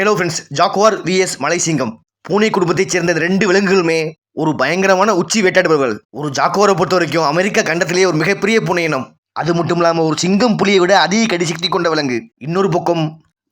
Hello friends jaguar V S மலைசிங்கம். பூனை குடும்பத்தைச் சேர்ந்த ரெண்டு விலங்குகளுமே ஒரு பயங்கரமான உச்சி வேட்டாடுபவர்கள் ஒரு ஜாக்குவாரை பொறுத்த வரைக்கும் அமெரிக்க கண்டத்திலேயே ஒரு மிகப்பெரிய பூனை இனம். அது மட்டும் இல்லாமல் ஒரு சிங்கம் புலியை விட அதிக கடி சக்தி கொண்ட விலங்கு. இன்னொரு பக்கம்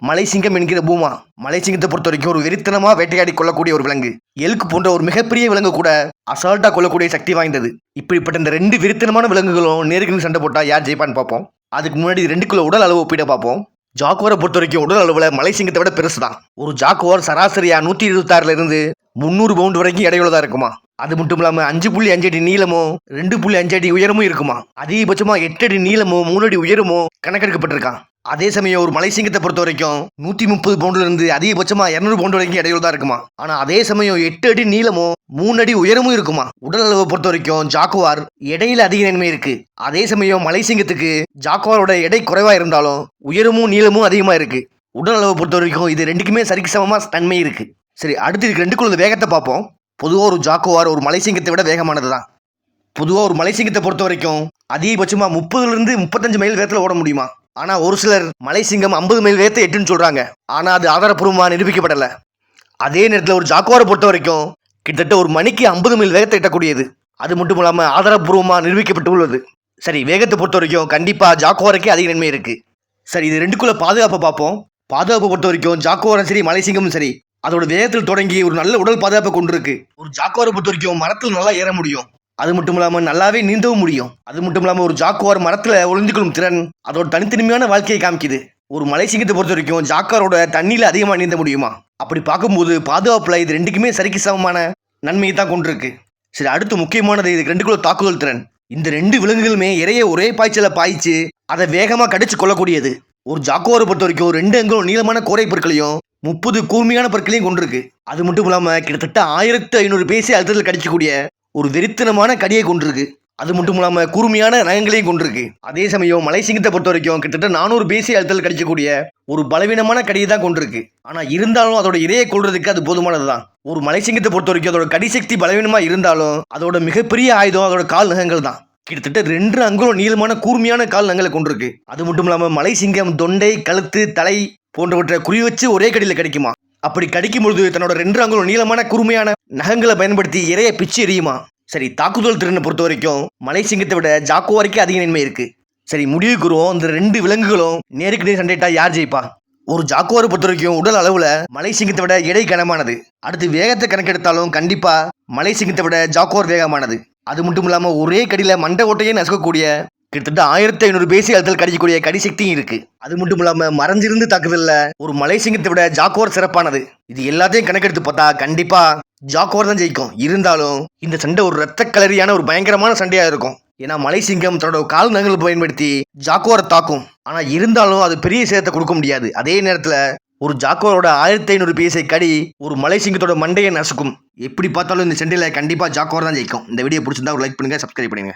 மலைசிங்கம் என்கிற பூமா. மலைசிங்கத்தை பொறுத்த வரைக்கும் ஒரு வெறித்தனமாக வேட்டையாடி கொள்ளக்கூடிய ஒரு விலங்கு. எலுக்கு போன்ற ஒரு மிகப்பெரிய விலங்கு கூட அசால்ட்டாக கொள்ளக்கூடிய சக்தி வாய்ந்தது. இப்படிப்பட்ட இந்த ரெண்டு வெறித்தனமான விலங்குகளும் நேருக்கு சண்டை போட்டால் யார் ஜெயிப்பான்னு பார்ப்போம். அதுக்கு முன்னாடி ரெண்டுக்குள்ள உடல் அளவு ஒப்பிட பார்ப்போம். ஜாக்குவாரை பொறுத்த வரைக்கும் உடல் அளவில் மலைசிங்கத்தை விட பெருசு தான் ஒரு ஜாக்குவார் சராசரியாக நூற்றி இருபத்தாறுலேருந்து முந்நூறு பவுண்ட் வரைக்கும் இடையுள்ளதா இருக்குமா? அது மட்டும் இல்லாமல் அஞ்சு புள்ளி அஞ்சு அடி நீளமும் ரெண்டு புள்ளி அஞ்சு அடி உயரமும் இருக்குமா? அதிகபட்சமாக எட்டு அடி நீளமும் மூணு அடி உயரமும் கணக்கெடுக்கப்பட்டிருக்கான். அதே சமயம் ஒரு மலைசிங்கத்தை பொறுத்த வரைக்கும் நூற்றி முப்பது பவுண்டுல இருந்து அதிகபட்சமா இரநூறு பவுண்டு வரைக்கும் இடையுள்ள தான் இருக்குமா? ஆனா அதே சமயம் எட்டு அடி நீளமும் மூணு அடி உயரமும் இருக்குமா? உடல் அளவை பொறுத்த வரைக்கும் ஜாக்குவார் இடையில அதிக நன்மை இருக்கு. அதே சமயம் மலைசிங்கத்துக்கு ஜாக்குவாரோட எடை குறைவா இருந்தாலும் உயரமும் நீளமும் அதிகமா இருக்கு. உடல் அளவை பொறுத்த வரைக்கும் இது ரெண்டுக்குமே சரிக்கு சமமா தன்மை இருக்கு. சரி அடுத்து இதுக்கு ரெண்டுக்குள்ள வேகத்தை பார்ப்போம். பொதுவாக ஒரு ஜாக்குவார் ஒரு மலைசிங்கத்தை விட வேகமானது தான். பொதுவாக ஒரு மலைசிங்கத்தை பொறுத்த வரைக்கும் அதிகபட்சமாக முப்பதுலேருந்து முப்பத்தஞ்சு மைல் வேகத்தில் ஓட முடியுமா? ஆனால் ஒரு சிலர் மலைசிங்கம் ஐம்பது மைல் வேகத்தை எட்டுன்னு சொல்கிறாங்க ஆனால் அது ஆதாரப்பூர்வமாக நிரூபிக்கப்படலை. அதே நேரத்தில் ஒரு ஜாக்குவாரை பொறுத்த வரைக்கும் கிட்டத்தட்ட ஒரு மணிக்கு ஐம்பது மைல் வேகத்தை எட்டக்கூடியது. அது மட்டும் இல்லாமல் ஆதாரப்பூர்வமாக நிரூபிக்கப்பட்டு உள்ளது. சரி வேகத்தை பொறுத்த வரைக்கும் கண்டிப்பாக ஜாக்குவாருக்கே அதிக நன்மை இருக்குது சரி இது ரெண்டுக்குள்ளே பாதுகாப்பை பார்ப்போம். பாதுகாப்பை பொறுத்த வரைக்கும் ஜாக்குவாரும் சரி மலைசிங்கமும் சரி. அதோட வேகத்தில் தொடங்கி ஒரு நல்ல உடல் பாதுகாப்பை கொண்டிருக்கு. ஒரு ஜாக்குவாரை பொறுத்த வரைக்கும் மரத்தில் நல்லா ஏற முடியும். அது மட்டும் இல்லாமல் நல்லாவே நீந்தவும் முடியும். அது மட்டும் இல்லாமல் ஒரு ஜாக்குவார் மரத்தில் ஒளிந்துக்கொள்ளும் திறன் அதோட தனித்தனிமையான வாழ்க்கையை காமிக்குது. ஒரு மலை சிங்கத்தை பொறுத்த வரைக்கும் ஜாக்காரோட தண்ணியில் அதிகமாக நீந்த முடியுமா? அப்படி பார்க்கும்போது பாதுகாப்பில் இது ரெண்டுக்குமே சரிக்கு சமமான நன்மையை தான் கொண்டிருக்கு. சரி அடுத்து முக்கியமானது இது ரெண்டுக்குள்ள தாக்குதல் திறன். இந்த ரெண்டு விலங்குகளுமே இறைய ஒரே பாய்ச்சலை பாய்ச்சி அதை வேகமாக கடிச்சு கொள்ளக்கூடியது. ஒரு ஜாக்குவாரை பொறுத்த வரைக்கும் ரெண்டு அங்களும் நீளமான கோரை பொருட்களையும் முப்பது கூர்மையான பொருட்களையும் கொண்டிருக்கு. அது மட்டும் இல்லாமல் கிட்டத்தட்ட ஆயிரத்து ஐநூறு பேசி அழுத்தத்தில் கடிக்கக்கூடிய ஒரு வெறித்தனமான கடியை கொண்டிருக்கு அது மட்டும் இல்லாமல் கூர்மையான நகங்களையும் கொண்டிருக்கு அதே சமயம் மலை சிங்கத்தை பொறுத்த வரைக்கும் கிட்டத்தட்ட நானூறு பேசி அழுத்தல் கடிக்கக்கூடிய ஒரு பலவீனமான கடியை தான் கொண்டிருக்கு ஆனால் இருந்தாலும் அதோட இரையை கொள்றதுக்கு அது போதுமானது தான் ஒரு மலைசிங்கத்தை பொறுத்த வரைக்கும் அதோட கடிசக்தி பலவீனமாக இருந்தாலும் அதோட மிகப்பெரிய ஆயுதம் அதோட கால் நகங்கள் தான். கிட்டத்தட்ட ரெண்டு அங்குலம் நீளமான கூர்மையான கால் நகங்களை கொண்டிருக்கு அது மட்டும் இல்லாமல் மலைசிங்கம் தொண்டை கழுத்து தலை போன்றவற்றை குறி வச்சு ஒரே கடியில் கிடைக்குமா? அப்படி கடிக்கும் பொழுது தன்னோட ரெண்டு அங்குலம் நீளமான கூர்மையான நகங்களை பயன்படுத்தி இறைய பிச்சு எரியுமா சரி தாக்குதல் திறனை பொறுத்த வரைக்கும் மலை சிங்கத்தை விட ஜாக்குவாரிக்கு அதிக நன்மை இருக்கு. சரி முடிவுக்குறோம் இந்த ரெண்டு விலங்குகளும் நேருக்கு நேர் சண்டையிட்டா யார் ஜெயிப்பா? ஒரு ஜாக்குவாரை பொறுத்த வரைக்கும் உடல் அளவுல மலைசிங்கத்தை விட எடை கனமானது. அடுத்து வேகத்தை கணக்கெடுத்தாலும் கண்டிப்பா மலைசிங்கத்தை விட ஜாக்குவார் வேகமானது. அது மட்டும் இல்லாமல் ஒரே கடியில் மண்டை ஓட்டையே நசுக்கக்கூடிய கிட்டத்தட்ட ஆயிரத்தி ஐநூறு பேசி அதில் கடிக்கக்கூடிய கடி சக்தியும் இருக்கு. அது மட்டும் இல்லாம மறைஞ்சிருந்து தாக்குதல்ல. ஒரு மலை சிங்கத்தை விட ஜாக்கோர் சிறப்பானது. இது எல்லாத்தையும் கணக்கெடுத்து பார்த்தா கண்டிப்பா ஜாக்கோர் தான் ஜெயிக்கும். இருந்தாலும் இந்த சண்டை ஒரு ரத்த கலரியான ஒரு பயங்கரமான சண்டையா இருக்கும். ஏன்னா மலைசிங்கம் தன்னோட கால் நகங்களை பயன்படுத்தி ஜாக்கோரை தாக்கும். ஆனா இருந்தாலும் அது பெரிய சேதத்தை கொடுக்க முடியாது. அதே நேரத்துல ஒரு ஜாக்கோரோட ஆயிரத்தி ஐநூறு பேசை கடி ஒரு மலை சிங்கத்தோட மண்டையை நசுக்கும். எப்படி பார்த்தாலும் இந்த சண்டையில கண்டிப்பா ஜாக்கோர் தான் ஜெயிக்கும். இந்த வீடியோ பிடிச்சிருந்தா ஒரு லைக் பண்ணுங்க சப்ஸ்கிரைப் பண்ணுங்க.